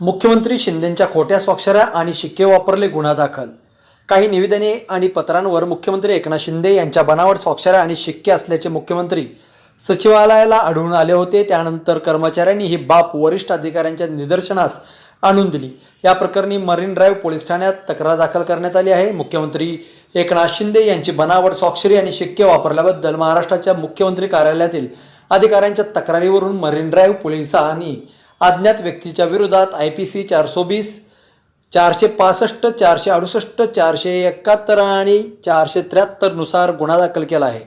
मुख्यमंत्री शिंदेंच्या खोट्या स्वाक्षऱ्या आणि शिक्के वापरले गुन्हा दाखल. काही निवेदने आणि पत्रांवर मुख्यमंत्री एकनाथ शिंदे यांच्या बनावट स्वाक्षऱ्या आणि शिक्के असल्याचे मुख्यमंत्री सचिवालयाला आढळून आले होते. त्यानंतर कर्मचाऱ्यांनी ही बाब वरिष्ठ अधिकाऱ्यांच्या निदर्शनास आणून दिली. या प्रकरणी मरीन ड्राईव्ह पोलीस ठाण्यात तक्रार दाखल करण्यात आली आहे. मुख्यमंत्री एकनाथ शिंदे यांची बनावट स्वाक्षरी आणि शिक्के वापरल्याबद्दल महाराष्ट्राच्या मुख्यमंत्री कार्यालयातील अधिकाऱ्यांच्या तक्रारीवरून मरीन ड्राईव्ह पोलिसांनी अज्ञात व्यक्तीच्या विरोधात आय पी सी चारशे वीस चारशे पासष्ट चारशे अडुसष्ट चारशे एकाहत्तर आणि चारशे त्र्याहत्तरनुसार गुन्हा दाखल केला आहे.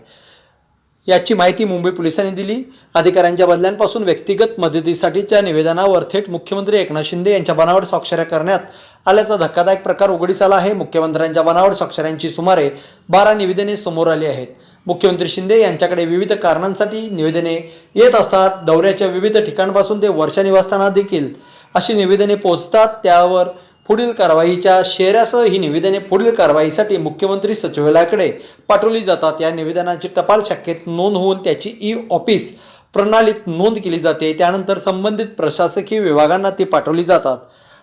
याची माहिती मुंबई पोलिसांनी दिली. अधिकाऱ्यांच्या बदल्यांपासून व्यक्तिगत मदतीसाठीच्या निवेदनावर थेट मुख्यमंत्री एकनाथ शिंदे यांच्या बनावट स्वाक्षऱ्या करण्यात आल्याचा धक्कादायक प्रकार उघडीस आला आहे. मुख्यमंत्र्यांच्या बनावट स्वाक्षऱ्यांची सुमारे बारा निवेदने समोर आली आहेत. मुख्यमंत्री शिंदे यांच्याकडे विविध कारणांसाठी निवेदने येत असतात. दौऱ्याच्या विविध ठिकाणापासून ते वर्षा निवासस्थाना देखील अशी निवेदने पोहोचतात. त्यावर पुढील कारवाईच्या शेऱ्यासह ही निवेदने पुढील कारवाईसाठी मुख्यमंत्री सचिवालयाकडे पाठवली जातात. या निवेदनाची टपाल शाखेत नोंद होऊन त्याची ई ऑफिस प्रणालीत नोंद केली जाते. त्यानंतर संबंधित प्रशासकीय विभागांना ती पाठवली जातात.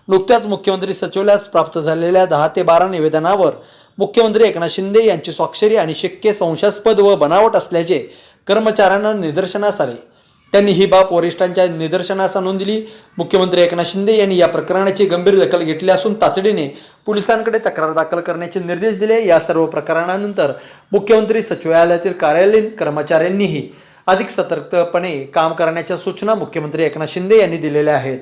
नुकत्याच मुख्यमंत्री सचिवालयास प्राप्त झालेल्या दहा ते बारा निवेदनावर मुख्यमंत्री एकनाथ शिंदे यांची स्वाक्षरी आणि शिक्के संशयास्पद व बनावट असल्याचे कर्मचाऱ्यांना निदर्शनास आले. त्यांनी ही बाब वरिष्ठांच्या निदर्शनास आणून दिली. मुख्यमंत्री एकनाथ शिंदे यांनी या प्रकरणाची गंभीर दखल घेतली असून तातडीने पोलिसांकडे तक्रार दाखल करण्याचे निर्देश दिले. या सर्व प्रकरणानंतर मुख्यमंत्री सचिवालयातील कार्यालयीन कर्मचाऱ्यांनीही अधिक सतर्कपणे काम करण्याच्या सूचना मुख्यमंत्री एकनाथ शिंदे यांनी दिलेल्या आहेत.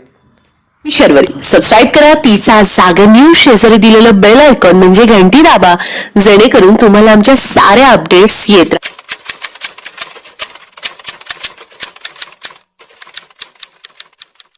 सबस्क्राईब करा. तिचा जागर न्यूज शेजारी दिलेलं बेल आयकॉन म्हणजे घंटी दाबा. जेणेकरून तुम्हाला आमच्या साऱ्या अपडेट्स येत राहतील